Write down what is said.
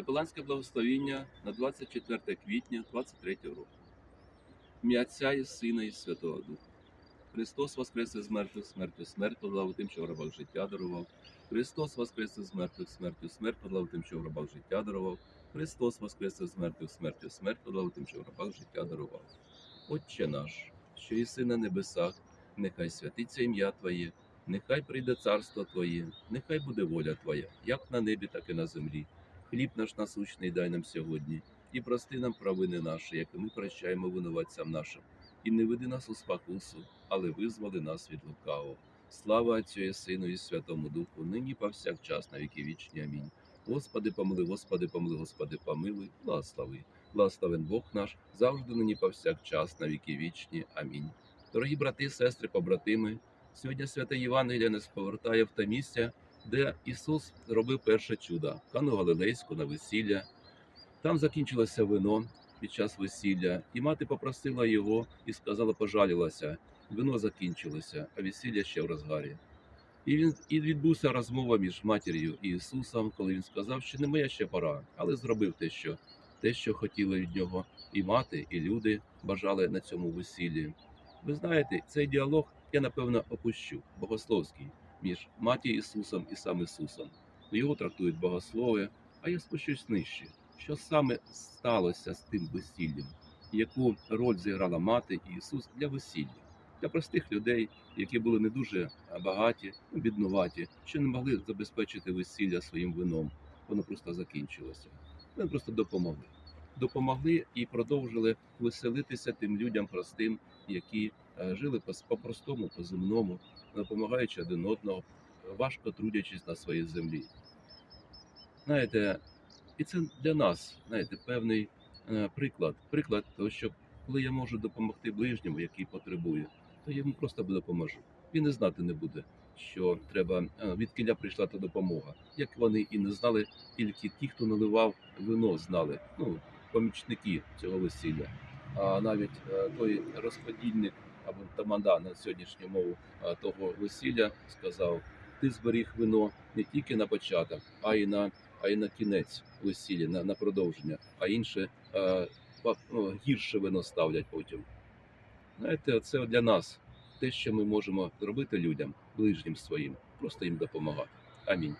Капеланське благословіння на 24 квітня 23 року. Ім'я Отця і Сина і Святого Духа. Христос воскрес із мертвих, смертю смерть подав тим, що в гробах життя дарував. Христос воскрес із мертвих, смертю смерть подав тим, що в гробах життя дарував. Христос воскрес із мертвих, смертю смерть подав тим, що в гробах життя дарував. Отче наш, що єси на небесах, нехай святиться ім'я Твоє, нехай прийде царство Твоє, нехай буде воля Твоя, як на небі, так і на землі. Хліб наш насущний дай нам сьогодні, і прости нам провини наші, як і ми прощаємо винуватцям нашим. І не веди нас у спокусу, але визволи нас від лукавого. Слава Отцю і Сину і Святому Духу, нині повсякчас на віки вічні. Амінь. Господи, помили, Господи, помили, Господи, помилуй, благослови. Благословен Бог наш, завжди нині повсякчас на віки вічні. Амінь. Дорогі брати, сестри, побратими, сьогодні святе Євангеліє нас повертає в те місце, де Ісус робив перше чудо Кану Галилейську на весілля. Там закінчилося вино під час весілля, і мати попросила його і сказала, пожалілася, вино закінчилося, а весілля ще в розгарі. І він і відбувся розмова між матір'ю і Ісусом, коли він сказав, що не моя ще пора, але зробив те, що те, що хотіли від нього і мати, і люди бажали на цьому весіллі. Ви знаєте, цей діалог я напевно опущу, богословський, між матір'ю Ісусом і сам Ісусом. Його трактують богослови, а я спущусь нижче. Що саме сталося з тим весіллям? Яку роль зіграла мати і Ісус для весілля? Для простих людей, які були не дуже багаті, ну, біднуваті, що не могли забезпечити весілля своїм вином. Воно просто закінчилося. Вони просто допомогли. Допомогли і продовжили веселитися тим людям простим, які жили по- по-простому, по-земному, допомагаючи один одного, важко трудячись на своїй землі. Знаєте, і це для нас, знаєте, певний е, приклад. Приклад того, що коли я можу допомогти ближньому, який потребує, то я йому просто допоможу. Він і знати не буде, що треба, е, від кіля прийшла та допомога. Як вони і не знали, тільки ті, хто наливав вино, знали, ну, помічники цього весілля. А навіть е, той розподільник або тамада на сьогоднішню мову того весілля сказав: ти зберіг вино не тільки на початок, а й на а й на кінець весілля, на, на продовження, а інше ну, гірше вино ставлять потім. Знаєте, це для нас те, що ми можемо зробити людям, ближнім своїм, просто їм допомагати. Амінь.